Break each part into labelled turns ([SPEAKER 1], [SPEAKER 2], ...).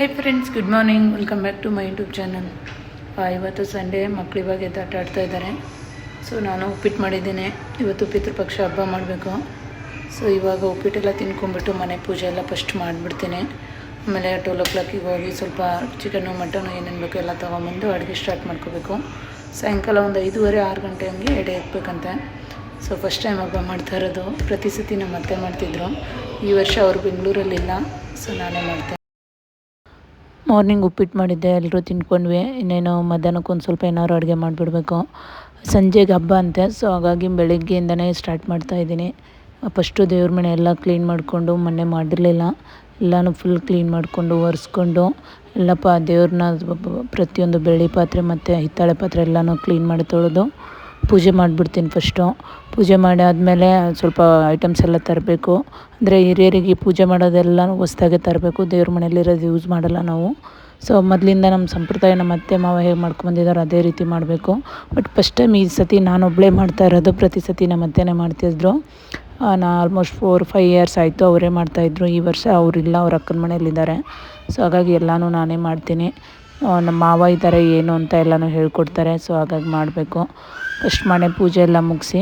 [SPEAKER 1] Hi friends good morning welcome back to my YouTube channel ಇವತ್ತು Sunday ಮಕ್ಳು ಇವಾಗ ಎದ್ದು ಆಟ ಆಡ್ತಾ ಇದ್ದಾರೆ ಸೊ ನಾನು ಉಪ್ಪಿಟ್ಟು ಮಾಡಿದ್ದೀನಿ. ಇವತ್ತು ಪಿತೃಪಕ್ಷ ಹಬ್ಬ ಮಾಡಬೇಕು. ಸೊ ಇವಾಗ ಉಪ್ಪಿಟ್ಟೆಲ್ಲ ತಿನ್ಕೊಂಡ್ಬಿಟ್ಟು ಮನೆ ಪೂಜೆ ಎಲ್ಲ ಫಸ್ಟ್ ಮಾಡಿಬಿಡ್ತೀನಿ. ಆಮೇಲೆ ಟ್ವೆಲ್ ಓ ಕ್ಲಾಕಿಗೆ ಹೋಗಿ ಸ್ವಲ್ಪ ಚಿಕನ್ನು ಮಟನು ಏನೇನು ಬೇಕು ಎಲ್ಲ ತೊಗೊಂಬಂದು ಅಡುಗೆ ಸ್ಟಾರ್ಟ್ ಮಾಡ್ಕೋಬೇಕು. ಸಾಯಂಕಾಲ ಒಂದು ಐದೂವರೆ, ಆರು ಗಂಟೆ ಹಂಗೆ ಎಡೆ ಹಾಕ್ಬೇಕಂತೆ ಸೊ ಫಸ್ಟ್ ಟೈಮ್ ಹಬ್ಬ ಮಾಡ್ತಾ ಇರೋದು. ಪ್ರತಿ ಸತಿ ನಮ್ಮ ಅತ್ತೆ ಮಾಡ್ತಿದ್ರು. ಈ ವರ್ಷ ಅವರು ಬೆಂಗಳೂರಲ್ಲಿಲ್ಲ. ಸೊ ನಾನೇ ಮಾಡ್ತೆ ಮಾರ್ನಿಂಗ್ ಉಪ್ಪಿಟ್ಟು ಮಾಡಿದ್ದೆ ಎಲ್ಲರೂ ತಿಂದ್ಕೊಂಡ್ವಿ. ಇನ್ನೇನು ಮಧ್ಯಾಹ್ನಕ್ಕೆ ಒಂದು ಸ್ವಲ್ಪ ಏನಾದ್ರು ಅಡುಗೆ ಮಾಡಿಬಿಡ್ಬೇಕು. ಸಂಜೆಗೆ ಹಬ್ಬ ಅಂತೆ, ಸೊ ಹಾಗಾಗಿ ಬೆಳಗ್ಗೆಯಿಂದನೇ ಸ್ಟಾರ್ಟ್ ಮಾಡ್ತಾ ಇದ್ದೀನಿ. ಫಸ್ಟು ದೇವ್ರ ಮನೆ ಎಲ್ಲ ಕ್ಲೀನ್ ಮಾಡಿಕೊಂಡು, ಮೊನ್ನೆ ಮಾಡಿರಲಿಲ್ಲ. ಎಲ್ಲನೂ ಫುಲ್ ಕ್ಲೀನ್ ಮಾಡಿಕೊಂಡು, ಒರೆಸ್ಕೊಂಡು, ಎಲ್ಲಪ್ಪ ದೇವ್ರನ್ನ ಪ್ರತಿಯೊಂದು ಬೆಳ್ಳಿ ಪಾತ್ರೆ ಮತ್ತು ಹಿತ್ತಾಳೆ ಪಾತ್ರೆ ಎಲ್ಲನೂ ಕ್ಲೀನ್ ಮಾಡಿ ತೊಳೆದು ಪೂಜೆ ಮಾಡಿಬಿಡ್ತೀನಿ ಫಸ್ಟು. ಪೂಜೆ ಮಾಡಿ ಆದಮೇಲೆ ಸ್ವಲ್ಪ ಐಟಮ್ಸ್ ಎಲ್ಲ ತರಬೇಕು. ಅಂದರೆ ಹಿರಿಯರಿಗೆ ಪೂಜೆ ಮಾಡೋದೆಲ್ಲ ಹೊಸ್ದಾಗೆ ತರಬೇಕು. ದೇವ್ರ ಮನೆಯಲ್ಲಿರೋದು ಯೂಸ್ ಮಾಡಲ್ಲ ನಾವು. ಸೊ ಮೊದಲಿಂದ ನಮ್ಮ ಸಂಪ್ರದಾಯ ನಮ್ಮ ಅತ್ತೆ, ಮಾವ ಹೇಗೆ ಮಾಡ್ಕೊಂಬಂದಿದ್ದಾರೆ ಅದೇ ರೀತಿ ಮಾಡಬೇಕು. ಬಟ್ ಫಸ್ಟ್ ಟೈಮ್ ಈ ಸತಿ ನಾನೊಬ್ಬಳೇ ಮಾಡ್ತಾ ಇರೋದು. ಪ್ರತಿ ಸತಿ ನಮ್ಮ ಅತ್ತೆನೇ ಮಾಡ್ತಿದ್ರು. ನಾನು ಆಲ್ಮೋಸ್ಟ್ ಫೋರ್ ಫೈವ್ ಇಯರ್ಸ್ ಆಯಿತು ಅವರೇ ಮಾಡ್ತಾಯಿದ್ರು ಈ ವರ್ಷ ಅವರಿಲ್ಲ ಅವ್ರ ಅಕ್ಕನ ಮನೆಯಲ್ಲಿದ್ದಾರೆ. ಸೊ ಹಾಗಾಗಿ ಎಲ್ಲನೂ ನಾನೇ ಮಾಡ್ತೀನಿ. ನಮ್ಮ ಮಾವ ಇದ್ದಾರೆ ಏನು ಅಂತ ಎಲ್ಲನೂ ಹೇಳ್ಕೊಡ್ತಾರೆ ಸೊ ಹಾಗಾಗಿ ಮಾಡಬೇಕು. ಫಸ್ಟ್ ಮನೆ ಪೂಜೆ ಎಲ್ಲ ಮುಗಿಸಿ,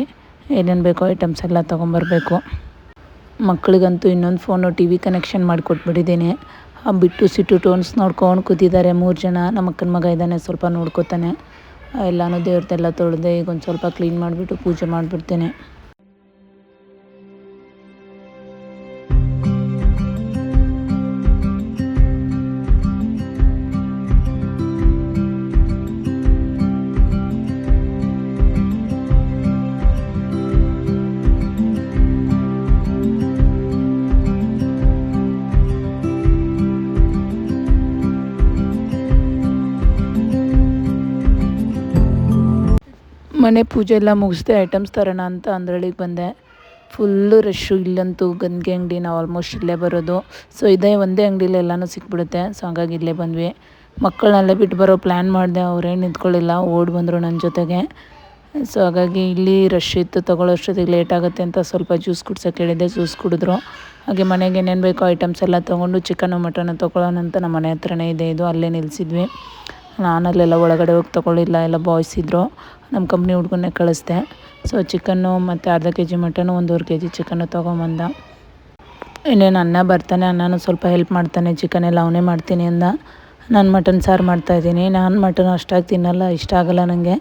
[SPEAKER 1] ಏನೇನು ಬೇಕೋ ಐಟಮ್ಸ್ ಎಲ್ಲ ತೊಗೊಂಬರ್ಬೇಕು. ಮಕ್ಕಳಿಗಂತೂ ಇನ್ನೊಂದು ಫೋನು ಟಿ ವಿ ಕನೆಕ್ಷನ್ ಮಾಡಿಕೊಟ್ಬಿಟ್ಟಿದ್ದೀನಿ. ಬಿಟ್ಟು ಸಿಟ್ಟು ಟೋನ್ಸ್ ನೋಡ್ಕೊಂಡು ಕೂತಿದ್ದಾರೆ ಮೂರು ಜನ, ನಮ್ಮ ಅಕ್ಕನ ಮಗ ಇದ್ದಾನೆ, ಸ್ವಲ್ಪ ನೋಡ್ಕೋತಾನೆ. ಎಲ್ಲನೂ ದೇವ್ರದ್ದೆಲ್ಲ ತೊಳೆದೆ, ಈಗ ಒಂದು ಸ್ವಲ್ಪ ಕ್ಲೀನ್ ಮಾಡಿಬಿಟ್ಟು ಪೂಜೆ ಮಾಡಿಬಿಡ್ತೇನೆ. ಮನೆ ಪೂಜೆ ಎಲ್ಲ ಮುಗಿಸ್ದೆ ಐಟಮ್ಸ್ ತರೋಣ ಅಂತ ಅಂದ್ರಳಿಗೆ ಬಂದೆ. ಫುಲ್ಲು ರಶ್ಶು ಇಲ್ಲಂತೂ ಗಂಗೆ ಅಂಗಡಿ ನಾವು ಆಲ್ಮೋಸ್ಟ್ ಇಲ್ಲೇ ಬರೋದು. ಸೊ ಇದೇ ಒಂದೇ ಅಂಗಡಿಲಿ ಎಲ್ಲನೂ ಸಿಕ್ಬಿಡುತ್ತೆ. ಸೊ ಹಾಗಾಗಿ ಇಲ್ಲೇ ಬಂದ್ವಿ. ಮಕ್ಕಳನ್ನೆಲ್ಲ ಬಿಟ್ಟು ಬರೋ ಪ್ಲ್ಯಾನ್ ಮಾಡಿದೆ ಅವ್ರೇನು ನಿಂತ್ಕೊಳ್ಳಿಲ್ಲ, ಓಡಿ ಬಂದರು ನನ್ನ ಜೊತೆಗೆ. ಸೊ ಹಾಗಾಗಿ ಇಲ್ಲಿ ರಶ್ ಇತ್ತು ತೊಗೊಳ್ಳೋಷ್ಟೊತ್ತಿಗೆ ಲೇಟ್ ಆಗುತ್ತೆ ಅಂತ ಸ್ವಲ್ಪ ಜ್ಯೂಸ್ ಕುಡ್ಸೋಕೆ ಹೇಳಿದ್ದೆ ಜ್ಯೂಸ್ ಕುಡಿದ್ರು. ಹಾಗೆ ಮನೆಗೆ ಏನೇನು ಬೇಕೋ ಐಟಮ್ಸ್ ಎಲ್ಲ ತೊಗೊಂಡು ಚಿಕನು ಮಟನ್ನು ತೊಗೊಳ್ಳೋಣ ಅಂತ ನಮ್ಮ ಮನೆ ಹತ್ರನೇ ಇದೆ, ಇದು ಅಲ್ಲೇ ನಿಲ್ಲಿಸಿದ್ವಿ ನಾನಲ್ಲೆಲ್ಲ ಒಳಗಡೆ ಹೋಗಿ ತೊಗೊಳ್ಳಿಲ್ಲ, ಎಲ್ಲ ಬಾಯ್ಸ್ ಇದ್ದರು ನಮ್ಮ ಕಂಪ್ನಿ ಹುಡ್ಗನ್ನೇ ಕಳಿಸ್ದೆ. ಸೊ ಚಿಕನ್ನು ಮತ್ತು ಅರ್ಧ ಕೆ ಜಿ ಮಟನು ಒಂದೂವರೆ ಕೆ ಜಿ ಚಿಕನ್ನು ತೊಗೊಂಬಂದ. ಇನ್ನೇನು ಅನ್ನ ಬರ್ತಾನೆ ಅನ್ನನೂ ಸ್ವಲ್ಪ ಹೆಲ್ಪ್ ಮಾಡ್ತಾನೆ ಚಿಕನ್ ಎಲ್ಲ ಅವನೇ ಮಾಡ್ತೀನಿ ಅಂದ. ನಾನು ಮಟನ್ ಸಾರು ಮಾಡ್ತಾಯಿದ್ದೀನಿ ನಾನು ಮಟನ್ ಅಷ್ಟಾಗಿ ತಿನ್ನಲ್ಲ, ಇಷ್ಟ ಆಗಲ್ಲ ನನಗೆ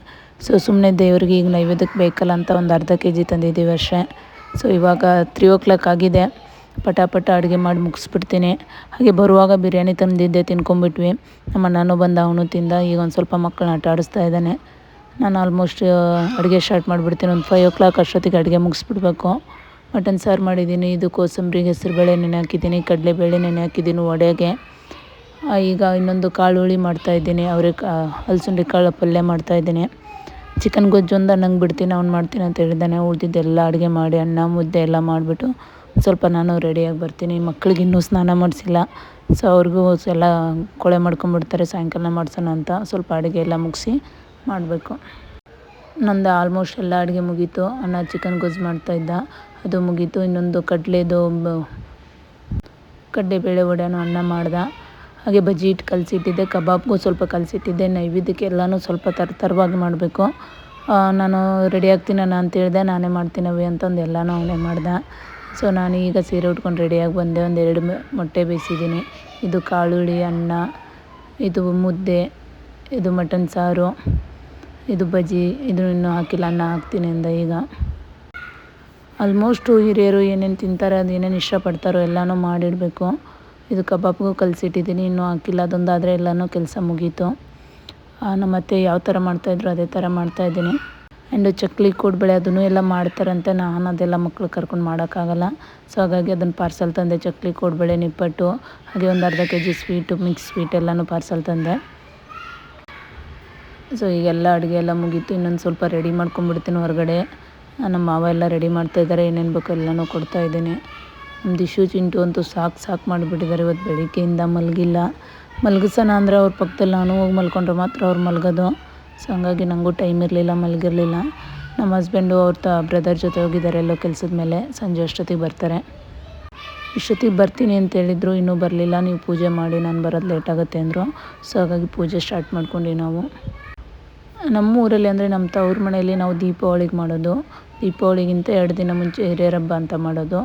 [SPEAKER 1] ಸೊ ಸುಮ್ಮನೆ ದೇವ್ರಿಗೆ ಈಗ ನೈವೇದ್ಯಕ್ಕೆ ಬೇಕಲ್ಲ ಅಂತ ಒಂದು ಅರ್ಧ ಕೆ ಜಿ ತಂದಿದ್ದೀವಿ ಅಷ್ಟೇ. ಸೊ ಇವಾಗ ತ್ರೀ ಓ ಕ್ಲಾಕ್ ಆಗಿದೆ. ಪಟಾಪಟ ಅಡುಗೆ ಮಾಡಿ ಮುಗಿಸ್ಬಿಡ್ತೀನಿ. ಹಾಗೆ ಬರುವಾಗ ಬಿರಿಯಾನಿ ತಂದಿದ್ದೆ ತಿನ್ಕೊಂಬಿಟ್ವಿ ನಮ್ಮ ನಾನು ಬಂದ, ಅವನು ತಿಂದ, ಈಗ ಒಂದು ಸ್ವಲ್ಪ ಮಕ್ಕಳನ್ನ ಆಟ ಆಡಿಸ್ತಾ ಇದ್ದಾನೆ. ನಾನು ಆಲ್ಮೋಸ್ಟ್ ಅಡುಗೆ ಸ್ಟಾರ್ಟ್ ಮಾಡಿಬಿಡ್ತೀನಿ. ಒಂದು ಫೈವ್ ಓ ಕ್ಲಾಕ್ ಅಷ್ಟೊತ್ತಿಗೆ ಅಡುಗೆ ಮುಗಿಸ್ಬಿಡ್ಬೇಕು. ಮಟನ್ ಸಾರು ಮಾಡಿದ್ದೀನಿ, ಇದು ಕೋಸಂಬರಿಗೆ ಹೆಸರುಬೇಳೆ ನೆನೆ ಹಾಕಿದ್ದೀನಿ, ಕಡಲೆಬೇಳೆ ನೆನೆ ಹಾಕಿದ್ದೀನಿ ವಡೆಗೆ. ಈಗ ಇನ್ನೊಂದು ಕಾಳು ಹುಳಿ ಮಾಡ್ತಾಯಿದ್ದೀನಿ ಅವ್ರಿಗೆ ಹಲಸುಂಡಿ ಕಾಳು ಪಲ್ಯ ಮಾಡ್ತಾಯಿದ್ದೀನಿ ಚಿಕನ್ ಗೊಜ್ಜು ಒಂದು ನಂಗೆ ಬಿಡ್ತೀನಿ, ಅವ್ನು ಮಾಡ್ತೀನಿ ಅಂತ ಹೇಳಿದ್ದಾನೆ. ಉಳಿದಿದ್ದೆಲ್ಲ ಅಡುಗೆ ಮಾಡಿ, ಅನ್ನ, ಮುದ್ದೆ ಎಲ್ಲ ಮಾಡಿಬಿಟ್ಟು ಸ್ವಲ್ಪ ನಾನು ರೆಡಿಯಾಗಿ ಬರ್ತೀನಿ, ಮಕ್ಳಿಗೆ ಇನ್ನೂ ಸ್ನಾನ ಮಾಡಿಸಿಲ್ಲ. ಸೊ ಅವ್ರಿಗೂ ಎಲ್ಲ ಕೊಳೆ ಮಾಡ್ಕೊಂಬಿಡ್ತಾರೆ ಸಾಯಂಕಾಲ ಮಾಡ್ಸೋಣ ಅಂತ ಸ್ವಲ್ಪ ಅಡುಗೆ ಎಲ್ಲ ಮುಗಿಸಿ ಮಾಡಬೇಕು. ನಂದು ಆಲ್ಮೋಸ್ಟ್ ಎಲ್ಲ ಅಡುಗೆ ಮುಗೀತು. ಅನ್ನ ಚಿಕನ್ ಗೊಜ್ಜು ಮಾಡ್ತಾಯಿದ್ದ ಅದು ಮುಗೀತು. ಇನ್ನೊಂದು ಕಡಲೆದು ಬೇಳೆ ವಡೆನೂ ಅನ್ನ ಮಾಡ್ದೆ. ಹಾಗೆ ಬಜ್ಜಿ ಹಿಟ್ಟು ಕಲಸಿಟ್ಟಿದ್ದೆ, ಕಬಾಬ್ಗೂ ಸ್ವಲ್ಪ ಕಲಸಿಟ್ಟಿದ್ದೆ, ನೈವೇದ್ಯಕ್ಕೆ ಎಲ್ಲನೂ ಸ್ವಲ್ಪ ಥರ ಥರವಾಗಿ ಮಾಡಬೇಕು. ನಾನು ರೆಡಿ ಆಗ್ತೀನಣ್ಣ ಅಂತ ಹೇಳಿದೆ, ನಾನೇ ಮಾಡ್ತೀನವಿ ಅಂತಂದು ಎಲ್ಲನೂ ಅವನೇ ಮಾಡ್ದೆ. ಸೊ ನಾನು ಈಗ ಸೀರೆ ಉಟ್ಕೊಂಡು ರೆಡಿಯಾಗಿ ಬಂದೆ. ಒಂದೆರಡು ಮೊಟ್ಟೆ ಬೇಯಿಸಿದ್ದೀನಿ. ಇದು ಕಾಳುಳ್ಳಿ, ಅನ್ನ, ಇದು ಮುದ್ದೆ, ಇದು ಮಟನ್ ಸಾರು, ಇದು ಬಜ್ಜಿ. ಇದು ಇನ್ನೂ ಹಾಕಿಲ್ಲ, ಅನ್ನ ಹಾಕ್ತೀನಿ ಅಂದ ಈಗ. ಆಲ್ಮೋಸ್ಟು ಹಿರಿಯರು ಏನೇನು ತಿಂತಾರೆ, ಅದು ಏನೇನು ಇಷ್ಟಪಡ್ತಾರೋ ಎಲ್ಲನೂ ಮಾಡಿಡಬೇಕು. ಇದು ಕಬಾಬ್ಗೂ ಕಲಿಸಿಟ್ಟಿದ್ದೀನಿ, ಇನ್ನೂ ಹಾಕಿಲ್ಲ. ಅದೊಂದಾದರೆ ಎಲ್ಲನೂ ಕೆಲಸ ಮುಗೀತು. ನಮ್ಮ ಅತ್ತೆ ಯಾವ ಥರ ಮಾಡ್ತಾಯಿದ್ರು ಅದೇ ಥರ ಮಾಡ್ತಾಯಿದ್ದೀನಿ ಆ್ಯಂಡ್ ಚಕ್ಲಿ ಕೋಡ್ಬಳೆ ಅದನ್ನು ಎಲ್ಲ ಮಾಡ್ತಾರಂತೆ. ನಾನು ಅದೆಲ್ಲ ಮಕ್ಳು ಕರ್ಕೊಂಡು ಮಾಡೋಕ್ಕಾಗಲ್ಲ. ಸೊ, ಹಾಗಾಗಿ ಅದನ್ನು ಪಾರ್ಸಲ್ ತಂದೆ ಚಕ್ಲಿ ಕೋಡ್ಬಳೆ ನಿಪ್ಪಟ್ಟು, ಹಾಗೆ ಒಂದು ಅರ್ಧ K G sweet, mix sweet ಎಲ್ಲನೂ ಪಾರ್ಸಲ್ ತಂದೆ. ಸೊ, ಈಗೆಲ್ಲ ಅಡುಗೆ ಎಲ್ಲ ಮುಗೀತು. ಇನ್ನೊಂದು ಸ್ವಲ್ಪ ರೆಡಿ ಮಾಡ್ಕೊಂಡ್ಬಿಡ್ತೀನಿ ಹೊರಗಡೆ. ನಮ್ಮ ಮಾವ ಎಲ್ಲ ರೆಡಿ ಮಾಡ್ತಾಯಿದ್ದಾರೆ ಏನೇನು ಬೇಕೋ ಎಲ್ಲನೂ ಕೊಡ್ತಾಯಿದ್ದೀನಿ ನಮ್ಮ ದಿಶು ಚಿಂಟು ಅಂತೂ ಸಾಕು ಸಾಕು ಮಾಡಿಬಿಟ್ಟಿದ್ದಾರೆ ಇವತ್ತು ಬೆಳಿಗ್ಗೆಯಿಂದ ಮಲಗಿಲ್ಲ. ಮಲಗಿಸೋಣ ಅಂದರೆ ಅವ್ರ ಪಕ್ಕದಲ್ಲಿ ನಾನು ಹೋಗಿ ಮಲ್ಕೊಂಡ್ರೆ ಮಾತ್ರ ಅವ್ರು ಮಲಗೋದು. ಸೊ ಹಂಗಾಗಿ ನನಗೂ ಟೈಮ್ ಇರಲಿಲ್ಲ, ಮಲಗಿರಲಿಲ್ಲ. ನಮ್ಮ ಹಸ್ಬೆಂಡು ಅವ್ರ ತ ಬ್ರದರ್ ಜೊತೆ ಹೋಗಿದ್ದಾರೆ ಎಲ್ಲೋ ಕೆಲಸದ ಮೇಲೆ. ಸಂಜೆ ಅಷ್ಟೊತ್ತಿಗೆ ಬರ್ತಾರೆ. ಇಷ್ಟೊತ್ತಿಗೆ ಬರ್ತೀನಿ ಅಂತ ಹೇಳಿದ್ರು, ಇನ್ನೂ ಬರಲಿಲ್ಲ. ನೀವು ಪೂಜೆ ಮಾಡಿ, ನಾನು ಬರೋದು ಲೇಟ್ ಆಗುತ್ತೆ ಅಂದರು. ಸೊ ಹಾಗಾಗಿ ಪೂಜೆ ಸ್ಟಾರ್ಟ್ ಮಾಡ್ಕೊಂಡು ನಾವು. ನಮ್ಮ ಊರಲ್ಲಿ ಅಂದರೆ ನಮ್ಮ ತವ್ರ ಮನೆಯಲ್ಲಿ ನಾವು ದೀಪಾವಳಿಗೆ ಮಾಡೋದು. ದೀಪಾವಳಿಗಿಂತ ಎರಡು ದಿನ ಮುಂಚೆ ಹಿರಿಯರ ಹಬ್ಬ ಅಂತ ಮಾಡೋದು.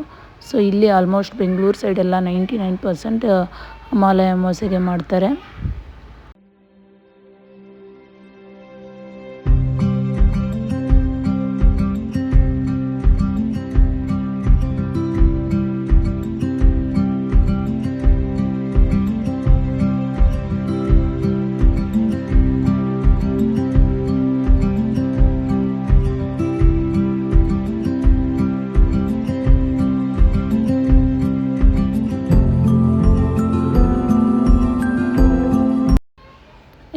[SPEAKER 1] ಸೊ ಇಲ್ಲಿ ಆಲ್ಮೋಸ್ಟ್ ಬೆಂಗಳೂರು ಸೈಡೆಲ್ಲ ನೈಂಟಿ ನೈನ್ ಪರ್ಸೆಂಟ್ ಮಾಲಯ ಅಮಾವಾಸ್ಯೆಗೆ ಮಾಡ್ತಾರೆ.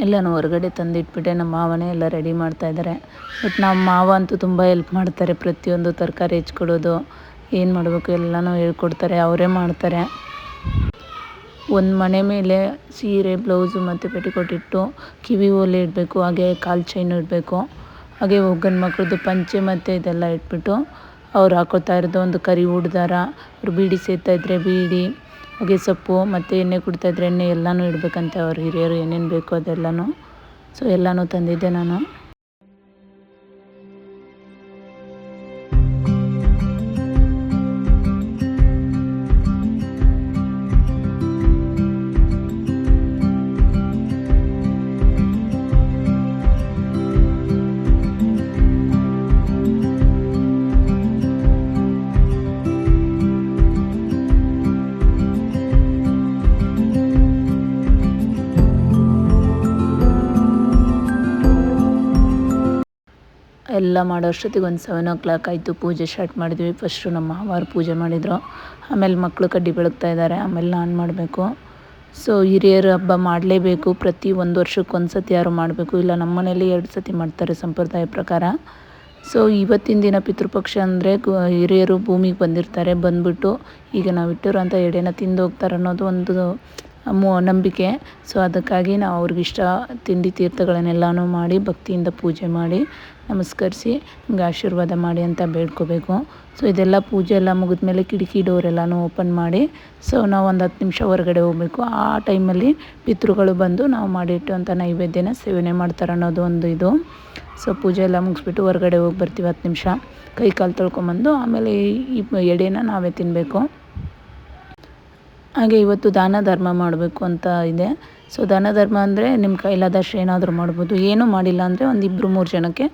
[SPEAKER 1] ಎಲ್ಲನೂ ಹೊರಗಡೆ ತಂದಿಟ್ಬಿಟ್ಟೆ, ನಮ್ಮ ಮಾವನೇ ಎಲ್ಲ ರೆಡಿ ಮಾಡ್ತಾಯಿದ್ದಾರೆ ಬಟ್ ನಮ್ಮ ಮಾವ ಅಂತೂ ತುಂಬ ಹೆಲ್ಪ್ ಮಾಡ್ತಾರೆ, ಪ್ರತಿಯೊಂದು ತರಕಾರಿ ಹೆಚ್ಕೊಡೋದು, ಏನು ಮಾಡಬೇಕು ಎಲ್ಲನೂ ಹೇಳ್ಕೊಡ್ತಾರೆ, ಅವರೇ ಮಾಡ್ತಾರೆ. ಒಂದು ಮನೆ ಮೇಲೆ ಸೀರೆ ಬ್ಲೌಸು ಮತ್ತು ಪೆಟಿಕೋಟ್ ಇಟ್ಟು ಕಿವಿ ಓಲೆ ಇಡಬೇಕು, ಹಾಗೆ ಕಾಲು ಚೈನು ಇಡಬೇಕು. ಹಾಗೆ ಒಗ್ಗನ ಮಕ್ಳದ್ದು ಪಂಚೆ ಮತ್ತು ಇದೆಲ್ಲ ಇಟ್ಬಿಟ್ಟು ಅವ್ರು ಹಾಕೋತಾ ಇರೋದು ಒಂದು ಕರಿ ಉಡ್ದಾರ ಅವ್ರು ಬೀಡಿ ಸೇದ್ತಾ ಇದ್ದರೆ ಬೀಡಿ, ಹೊಗೆ ಸೊಪ್ಪು ಮತ್ತು ಎಣ್ಣೆ ಕುಡಿತಾ ಇದ್ದರೆ ಎಣ್ಣೆ ಎಲ್ಲನೂ ಇಡಬೇಕಂತೆ ಅವ್ರ ಹಿರಿಯರು ಏನೇನು ಬೇಕೋ ಅದೆಲ್ಲನೂ. ಸೊ ಎಲ್ಲನೂ ತಂದಿದ್ದೆ ನಾನು. ಎಲ್ಲ ಮಾಡೋ ಅಷ್ಟೊತ್ತಿಗೆ ಒಂದು ಸೆವೆನ್ ಓ ಕ್ಲಾಕ್ ಆಯಿತು. ಪೂಜೆ ಸ್ಟಾರ್ಟ್ ಮಾಡಿದ್ವಿ. ಫಸ್ಟು ನಮ್ಮ ಮಾವಾರು ಪೂಜೆ ಮಾಡಿದರು. ಆಮೇಲೆ ಮಕ್ಕಳು ಕಡ್ಡಿ ಬೆಳಗ್ತಾ ಇದ್ದಾರೆ ಆಮೇಲೆ ನಾನು ಮಾಡಬೇಕು. ಸೊ ಹಿರಿಯರು ಹಬ್ಬ ಮಾಡಲೇಬೇಕು. ಪ್ರತಿ ಒಂದು ವರ್ಷಕ್ಕೆ ಒಂದು ಸತಿ ಯಾರು ಮಾಡಬೇಕು? ಇಲ್ಲ ನಮ್ಮ ಮನೇಲಿ ಎರಡು ಸತಿ ಮಾಡ್ತಾರೆ ಸಂಪ್ರದಾಯ ಪ್ರಕಾರ. ಸೊ ಇವತ್ತಿನ ದಿನ ಪಿತೃಪಕ್ಷ ಅಂದರೆ ಹಿರಿಯರು ಭೂಮಿಗೆ ಬಂದಿರ್ತಾರೆ. ಬಂದ್ಬಿಟ್ಟು ಈಗ ನಾವು ಇಟ್ಟಿರೋಂಥ ಎಡೆನ ತಿಂದು ಹೋಗ್ತಾರೆ ಅನ್ನೋದು ಒಂದು, ಮೂ, ನಂಬಿಕೆ. ಸೊ ಅದಕ್ಕಾಗಿ ನಾವು ಅವ್ರಿಗಿಷ್ಟ ತಿಂಡಿ ತೀರ್ಥಗಳನ್ನೆಲ್ಲನೂ ಮಾಡಿ ಭಕ್ತಿಯಿಂದ ಪೂಜೆ ಮಾಡಿ ನಮಸ್ಕರಿಸಿ, ನಮ್ಗೆ ಆಶೀರ್ವಾದ ಮಾಡಿ ಅಂತ ಬೇಡ್ಕೋಬೇಕು. ಸೊ ಇದೆಲ್ಲ ಪೂಜೆ ಎಲ್ಲ ಮುಗಿದ್ಮೇಲೆ ಕಿಟಕಿ ಡೋರ್ ಎಲ್ಲನೂ ಓಪನ್ ಮಾಡಿ ಸೊ ನಾವು ಒಂದು ಹತ್ತು ನಿಮಿಷ ಹೊರಗಡೆ ಹೋಗಬೇಕು. ಆ ಟೈಮಲ್ಲಿ ಪಿತೃಗಳು ಬಂದು ನಾವು ಮಾಡಿಟ್ಟುವಂಥ ನೈವೇದ್ಯನ ಸೇವನೆ ಮಾಡ್ತಾರೆ ಅನ್ನೋದು ಒಂದು ಇದು. ಸೊ ಪೂಜೆ ಎಲ್ಲ ಮುಗಿಸ್ಬಿಟ್ಟು ಹೊರಗಡೆ ಹೋಗಿ ಬರ್ತೀವಿ ಹತ್ತು ನಿಮಿಷ. ಕೈ ಕಾಲು ತೊಳ್ಕೊಂಬಂದು, ಆಮೇಲೆ ಈ ಎಡೆನ ನಾವೇ ತಿನ್ನಬೇಕು ಹಾಗೆ ಇವತ್ತು ದಾನ ಧರ್ಮ ಮಾಡಬೇಕು ಅಂತ ಇದೆ. ಸೊ ದಾನ ಧರ್ಮ ಅಂದರೆ ನಿಮ್ಮ ಕೈಲಾದಷ್ಟು ಏನಾದರೂ ಮಾಡ್ಬೋದು. ಏನೂ ಮಾಡಿಲ್ಲ ಅಂದರೆ ಒಂದು ಇಬ್ಬರು ಮೂರು ಜನಕ್ಕೆ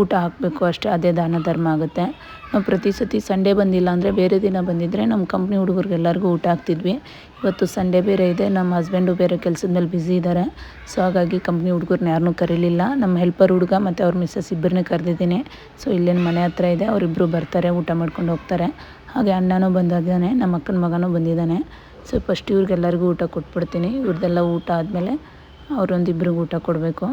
[SPEAKER 1] ಊಟ ಹಾಕಬೇಕು ಅಷ್ಟೇ. ಅದೇ ದಾನ ಧರ್ಮ ಆಗುತ್ತೆ. ನಾವು ಪ್ರತಿ ಸತಿ ಸಂಡೇ ಬಂದಿಲ್ಲ ಅಂದರೆ ಬೇರೆ ದಿನ ಬಂದಿದ್ದರೆ ನಮ್ಮ ಕಂಪ್ನಿ ಹುಡುಗರಿಗೆಲ್ಲರಿಗೂ ಊಟ ಹಾಕ್ತಿದ್ವಿ. ಇವತ್ತು ಸಂಡೇ ಬೇರೆ ಇದೆ. ನಮ್ಮ ಹಸ್ಬೆಂಡು ಬೇರೆ ಕೆಲಸದ ಮೇಲೆ ಬ್ಯುಸಿ ಇದ್ದಾರೆ ಸೊ ಹಾಗಾಗಿ ಕಂಪ್ನಿ ಹುಡುಗರನ್ನ ಯಾರನ್ನೂ ಕರೀಲಿಲ್ಲ. ನಮ್ಮ ಹೆಲ್ಪರ್ ಹುಡುಗ ಮತ್ತು ಅವ್ರ ಮಿಸ್ಸಸ್ ಇಬ್ಬರನ್ನೇ ಕರೆದಿದ್ದೀನಿ. ಸೊ ಇಲ್ಲೇನು ಮನೆ ಹತ್ರ ಇದೆ. ಅವರಿಬ್ಬರು ಬರ್ತಾರೆ, ಊಟ ಮಾಡ್ಕೊಂಡು ಹೋಗ್ತಾರೆ. ಹಾಗೆ ಅಣ್ಣನೂ ಬಂದಿದ್ದಾನೆ ನಮ್ಮ ಅಕ್ಕನ ಮಗನೂ ಬಂದಿದ್ದಾನೆ. ಸೊ ಫಸ್ಟ್ ಇವ್ರಿಗೆಲ್ಲರಿಗೂ ಊಟ ಕೊಟ್ಬಿಡ್ತೀನಿ. ಇವ್ರದ್ದೆಲ್ಲ ಊಟ ಆದಮೇಲೆ ಅವರೊಂದಿಬ್ರಿಗೆ ಊಟ ಕೊಡಬೇಕು.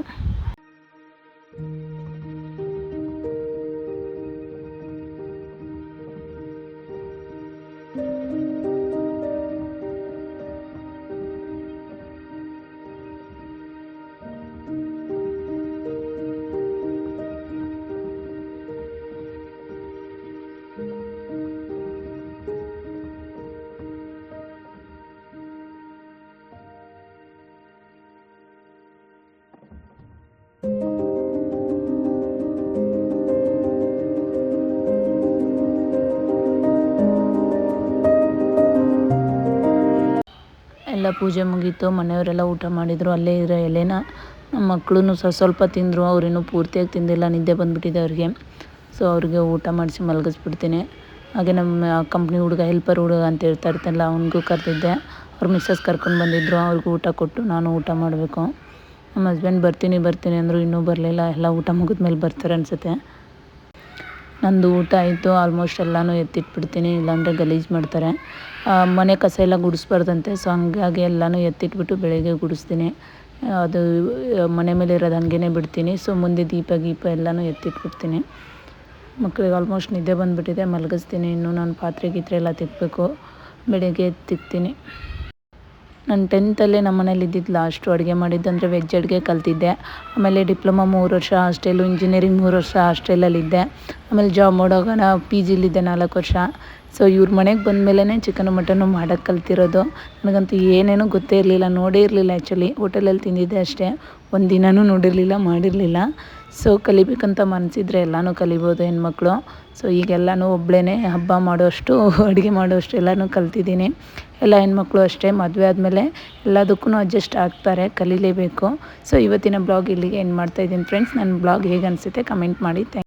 [SPEAKER 1] ಎಲ್ಲ ಪೂಜೆ ಮುಗೀತು, ಮನೆಯವರೆಲ್ಲ ಊಟ ಮಾಡಿದರು, ಅಲ್ಲೇ ಇರೋ ಎಲೆನ ನಮ್ಮ ಮಕ್ಕಳೂ ಸಹ ಸ್ವಲ್ಪ ತಿಂದರು, ಅವರಿನ್ನೂ ಪೂರ್ತಿಯಾಗಿ ತಿಂದಿಲ್ಲ, ನಿದ್ದೆ ಬಂದುಬಿಟ್ಟಿದೆ ಅವ್ರಿಗೆ. ಸೊ ಅವ್ರಿಗೆ ಊಟ ಮಾಡಿಸಿ ಮಲಗಿಸ್ಬಿಡ್ತೀನಿ. ಹಾಗೆ ನಮ್ಮ ಕಂಪ್ನಿ ಹುಡುಗ ಹೆಲ್ಪರ್ ಹುಡುಗ ಅಂತ ಹೇಳ್ತಾ ಇರ್ತಲ್ಲ ಅವ್ನಿಗೂ ಕರೆದಿದ್ದೆ. ಅವ್ರ ಮಿಸ್ಸಸ್ ಕರ್ಕೊಂಡು ಬಂದಿದ್ದರು ಅವ್ರಿಗೂ ಊಟ ಕೊಟ್ಟು ನಾನು ಊಟ ಮಾಡಬೇಕು. ನಮ್ಮ ಹಸ್ಬೆಂಡ್ ಬರ್ತೀನಿ ಬರ್ತೀನಿ ಅಂದರು ಇನ್ನೂ ಬರಲಿಲ್ಲ, ಎಲ್ಲ ಊಟ ಮುಗಿದ್ಮೇಲೆ ಬರ್ತಾರೆ ಅನಿಸುತ್ತೆ. ನಂದು ಊಟ ಆಯಿತು ಆಲ್ಮೋಸ್ಟ್ ಎಲ್ಲನೂ ಎತ್ತಿಟ್ಬಿಡ್ತೀನಿ, ಇಲ್ಲಾಂದರೆ ಗಲೀಜು ಮಾಡ್ತಾರೆ. ಮನೆ ಕಸ ಎಲ್ಲ ಗುಡಿಸ್ಬಾರ್ದಂತೆ ಸೊ ಹಂಗಾಗಿ ಎಲ್ಲನೂ ಎತ್ತಿಟ್ಬಿಟ್ಟು ಬೆಳಗ್ಗೆ ಗುಡಿಸ್ತೀನಿ. ಅದು, ಮನೆ ಮೇಲೆ ಇರೋದು ಹಂಗೇ ಬಿಡ್ತೀನಿ ಸೊ ಮುಂದೆ ದೀಪ, ಗೀಪ ಎಲ್ಲನೂ ಎತ್ತಿಟ್ಬಿಡ್ತೀನಿ. ಮಕ್ಕಳಿಗೆ ಆಲ್ಮೋಸ್ಟ್ ನಿದ್ದೆ ಬಂದುಬಿಟ್ಟಿದೆ, ಮಲಗಿಸ್ತೀನಿ, ಇನ್ನೂ ನಾನು ಪಾತ್ರೆ, ಗೀತ್ರೆ ಎಲ್ಲ ತಿಕ್ಕಬೇಕು ಬೆಳಗ್ಗೆ ಎದ್ದು ತಿಕ್ತೀನಿ ನಾನು ಟೆಂತಲ್ಲೇ ನಮ್ಮ ಮನೇಲಿ ಇದ್ದಿದ್ದು ಲಾಸ್ಟು ಅಡುಗೆ ಮಾಡಿದ್ದಂದರೆ ವೆಜ್ ಅಡುಗೆ ಕಲ್ತಿದ್ದೆ. ಆಮೇಲೆ ಡಿಪ್ಲೊಮಾ ಮೂರು ವರ್ಷ ಹಾಸ್ಟೆಲು ಇಂಜಿನಿಯರಿಂಗ್ ಮೂರು ವರ್ಷ ಹಾಸ್ಟೆಲಲ್ಲಿದ್ದೆ ಆಮೇಲೆ ಜಾಬ್ ಮಾಡೋವಾಗ ಪಿ ಜಿಲಿದ್ದೆ ನಾಲ್ಕು ವರ್ಷ. ಸೊ ಇವ್ರ ಮನೆಗೆ ಬಂದಮೇಲೆ ಚಿಕನ್ ಮಟನ್ ಮಾಡೋಕ್ಕೆ ಕಲ್ತಿರೋದು. ನನಗಂತೂ ಏನೇನೂ ಗೊತ್ತೇ ಇರಲಿಲ್ಲ, ನೋಡೇ ಇರಲಿಲ್ಲ ಆ್ಯಕ್ಚುಲಿ ಹೋಟೆಲಲ್ಲಿ ತಿಂದಿದ್ದೆ ಅಷ್ಟೇ. ಒಂದು ದಿನವೂ ನೋಡಿರಲಿಲ್ಲ, ಮಾಡಿರಲಿಲ್ಲ. ಸೊ ಕಲಿಬೇಕಂತ ಮನಸಿದ್ರೆ ಎಲ್ಲನೂ ಕಲಿಬೋದು ಹೆಣ್ಮಕ್ಳು. ಸೊ ಈಗೆಲ್ಲನೂ ಒಬ್ಬಳೇ ಹಬ್ಬ ಮಾಡೋಷ್ಟು, ಅಡುಗೆ ಮಾಡೋಷ್ಟು ಎಲ್ಲನೂ ಕಲ್ತಿದ್ದೀನಿ. ಎಲ್ಲ ಹೆಣ್ಮಕ್ಳು ಅಷ್ಟೇ, ಮದುವೆ ಆದಮೇಲೆ ಎಲ್ಲದಕ್ಕೂ ಅಡ್ಜಸ್ಟ್ ಆಗ್ತಾರೆ, ಕಲೀಲೇಬೇಕು. ಸೊ ಇವತ್ತಿನ ಬ್ಲಾಗ್ ಇಲ್ಲಿಗೆ ಏನು ಮಾಡ್ತಾಯಿದ್ದೀನಿ ಫ್ರೆಂಡ್ಸ್ ನನ್ನ ಬ್ಲಾಗ್ ಹೇಗೆ ಅನಿಸುತ್ತೆ ಕಮೆಂಟ್ ಮಾಡಿ.